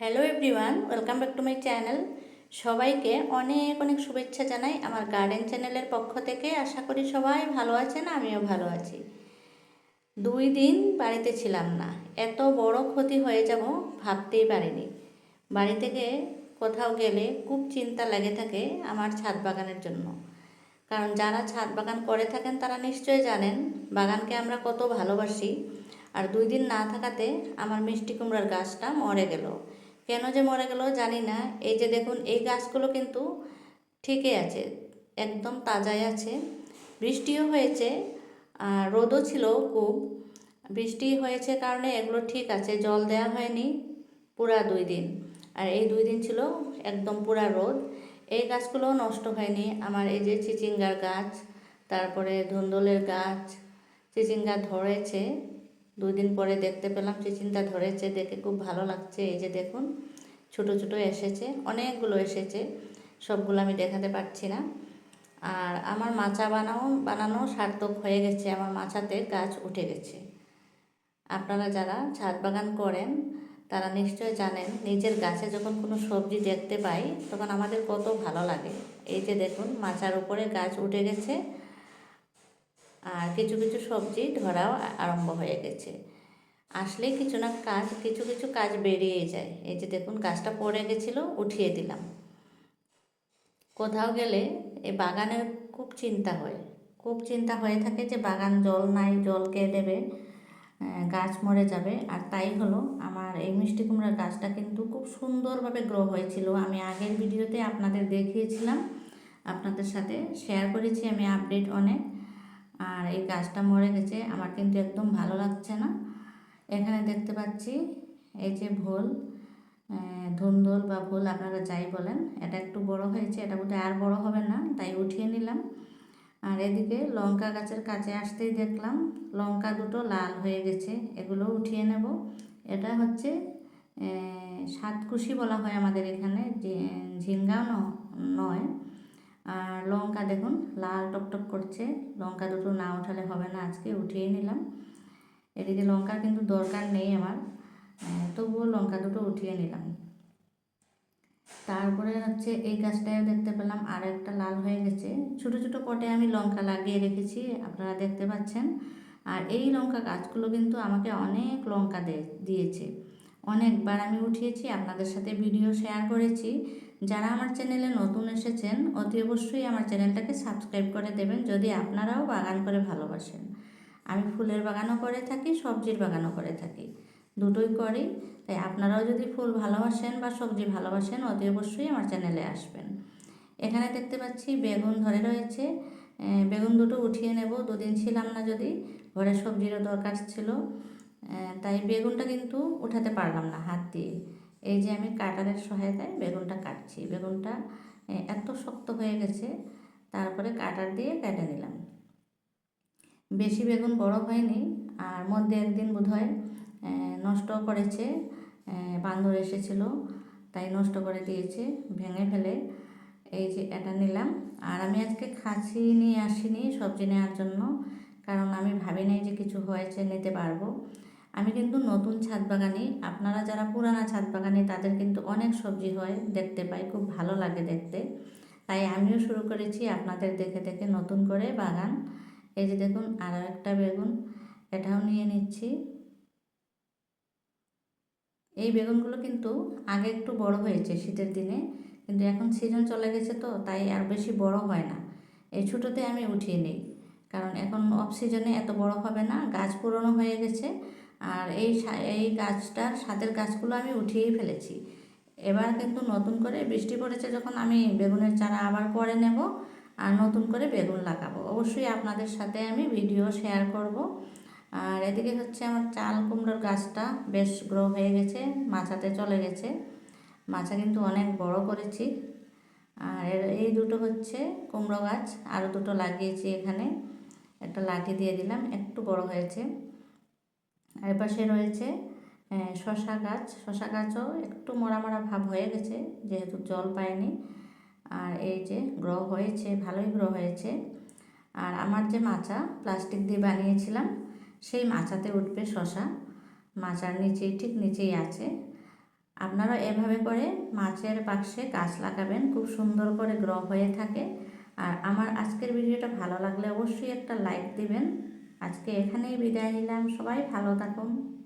Hello everyone welcome back to my channel সবাইকে অনেক অনেক শুভেচ্ছা জানাই আমার গার্ডেন চ্যানেলের পক্ষ থেকে। আশা করি সবাই ভালো আছেন, আমিও ভালো আছি। দুই দিন বাড়িতে ছিলাম না। এত বড় ক্ষতি হয়ে যাব ভাবতেই পারিনি। বাড়ি থেকে কোথাও গেলে খুব চিন্তা লেগে থাকে আমার ছাদ বাগানের জন্য। কারণ যারা ছাদ বাগান করে থাকেন তারা নিশ্চয়ই জানেন, বাগানকে আমরা কত ভালোবাসি। আর দুই দিন না থাকাতে আমার মিষ্টি কুমড়ার গাছটা মরে গেল। কেন যে মরে গেল জানি না। এই যে দেখুন, এই গাছগুলো কিন্তু ঠিকই আছে, একদম তাজাই আছে। বৃষ্টিও হয়েছে আর রোদও ছিল খুব। বৃষ্টি হয়েছে কারণে এগুলো ঠিক আছে, জল দেওয়া হয়নি পুরা দুই দিন। আর এই দুই দিন ছিল একদম পুরা রোদ। এই গাছগুলো নষ্ট হয়নি। আমার এই যে চিচিঙ্গার গাছ, তারপরে ধুন্দলের গাছ, চিচিঙ্গা ধরেছে। দুই দিন পরে দেখতে পেলাম, চিচিঙ্গা ধরেছে, দেখে খুব ভালো লাগছে। এই যে দেখুন ছোট ছোট এসেছে, অনেকগুলো এসেছে, সবগুলো আমি দেখাতে পারছি না। আর আমার মাচা বানাও, বানানো সার্থক হয়ে গেছে, আমার মাচাতে গাছ উঠে গেছে। আপনারা যারা ছাদ বাগান করেন, তারা নিশ্চয় জানেন, নিজের গাছে যখন কোনো সবজি দেখতে পাই, তখন আমাদের কত ভালো লাগে। এই যে দেখুন, মাচার উপরে গাছ উঠে গেছে, আর কিছু কিছু সবজি ধরাও আরম্ভ হয়ে গেছে। আসলেই কিছু না কাজ, কিছু কিছু কাজ বেরিয়ে যায়। এই যে দেখুন, গাছটা পড়ে গেছিল, উঠিয়ে দিলাম। কোথাও গেলে এ বাগানের খুব চিন্তা হয়। খুব চিন্তা হয়ে থাকে যে বাগান জল নাই, জল কে দেবে? গাছ মরে যাবে। আর তাই হলো, আমার এই মিষ্টি কুমড়ার গাছটা কিন্তু খুব সুন্দরভাবে গ্রো হয়েছিল। আমি আগের ভিডিওতে আপনাদের দেখিয়েছিলাম। আপনাদের সাথে শেয়ার করেছি আমি আপডেট অনেক। আর এই গাছটা মরে গেছে, আমার কিন্তু একদম ভালো লাগছে না। এখানে দেখতে পাচ্ছি এই যে ভোল ধুন্দল বা ভোল আপনারা যাই বলেন, এটা একটু বড় হয়েছে, এটা বোধহয় আর বড় হবে না, তাই উঠিয়ে নিলাম। আর এদিকে লঙ্কা গাছের কাছে আসতেই দেখলাম, লঙ্কা দুটো লাল হয়ে গেছে, এগুলো উঠিয়ে নেব। এটা হচ্ছে সাতকুশি বলা হয় আমাদের এখানে ঝিঙ্গাও নয়। আর লঙ্কা দেখুন, লাল টকটক করছে, লঙ্কা দুটো না উঠালে হবে না, আজকে উঠিয়ে নিলাম। এদিকে লঙ্কা কিন্তু দরকার নেই আমার। তবুও লঙ্কা দুটো উঠিয়ে নিলাম। তারপরে হচ্ছে এই গাছটায় দেখতে পেলাম আর একটা লাল হয়ে গেছে। ছোট ছোট পটে আমি লঙ্কা লাগিয়ে রেখেছি, আপনারা দেখতে পাচ্ছেন। আর এই লঙ্কা গাছগুলো কিন্তু আমাকে অনেক লঙ্কা দিয়েছে। অনেকবার আমি উঠিয়েছি, আপনাদের সাথে ভিডিও শেয়ার করেছি। যারা আমার চ্যানেলে নতুন এসেছেন, অতি অবশ্যই আমার চ্যানেলটাকে সাবস্ক্রাইব করে দেবেন, যদি আপনারাও বাগান করে ভালোবাসেন। আমি ফুলের বাগানও করে থাকি, সবজির বাগানও করে থাকি। দুটোই করি। তাই আপনারাও যদি ফুল ভালোবাসেন বা সবজি ভালোবাসেন, অতি অবশ্যই আমার চ্যানেলে আসবেন। এখানে দেখতে পাচ্ছি বেগুন ধরে রয়েছে। বেগুন দুটো উঠিয়ে নেব। দুদিন ছিলাম না যদি, ঘরে সবজিরও দরকার ছিল। তাই বেগুনটা কিন্তু উঠাতে পারলাম না হাত দিয়ে। এই যে আমি কাটারের সহায়তায় বেগুনটা কাটছি। বেগুনটা এত শক্ত হয়ে গেছে, তারপরে কাটার দিয়ে কেটে নিলাম। বেশি বেগুন বড় হয়নি, আর মধ্যে একদিন বোধহয় নষ্ট করেছে বান্দর এসেছিল, তাই নষ্ট করে দিয়েছে, ভেঙে ফেলে, এই যে এটা নিলাম। আর আমি আজকে খাসি নিয়ে আসিনি সবজি নেওয়ার জন্য, কারণ আমি ভাবি নাই যে কিছু হয়েছে নিতে পারব। আমি কিন্তু নতুন ছাদ বাগানি, আপনারা যারা পুরানা ছাদ বাগানি, তাদের কিন্তু অনেক সবজি হয়, দেখতে পাই, খুব ভালো লাগে দেখতে। তাই আমিও শুরু করেছি আপনাদের দেখে দেখে নতুন করে বাগান। এই যে দেখুন আরও একটা বেগুন, এটাও নিয়ে নিচ্ছি। এই বেগুনগুলো কিন্তু আগে একটু বড় হয়েছে শীতের দিনে, কিন্তু এখন সিজন চলে গেছে তো, তাই আর বেশি বড় হয় না। এই ছোটোতে আমি উঠিয়ে নিই, কারণ এখন অফ সিজনে এত বড় হবে না, গাছ পুরনো হয়ে গেছে। আর এই এই গাছটার সাথের গাছগুলো আমি উঠিয়েই ফেলেছি। এবার কিন্তু নতুন করে বৃষ্টি পড়েছে যখন আমি বেগুনের চারা আবার পরে নেব আর নতুন করে বেগুন লাগাবো। অবশ্যই আপনাদের সাথে আমি ভিডিও শেয়ার করব। আর এদিকে হচ্ছে আমার চাল কুমড়োর গাছটা বেশ গ্রো হয়ে গেছে, মাচাতে চলে গেছে। মাছা কিন্তু অনেক বড় করেছি। আর এই দুটো হচ্ছে কুমড়ো গাছ আরও দুটো লাগিয়েছি এখানে। একটা লাঠি দিয়ে দিলাম, একটু বড় হয়েছে। আর পাশে রয়েছে শশা গাছ। শশা গাছও একটু মরা মরা ভাব হয়ে গেছে, যেহেতু জল পায়নি। আর এই যে গ্রো হয়েছে, ভালোই গ্রো হয়েছে। আর আমার যে মাচা প্লাস্টিক দিয়ে বানিয়েছিলাম, সেই মাচাতে উঠবে শশা। মাচার নিচেই, ঠিক নিচেই আছে। আপনারা এভাবে করে মাছের বাক্সে গাছ লাগাবেন, খুব সুন্দর করে গ্র হয়ে থাকে। আর আমার আজকের ভিডিওটা ভালো লাগলে অবশ্যই একটা লাইক দিবেন। আজকে এখানেই বিদায় নিলাম, সবাই ভালো থাকুন।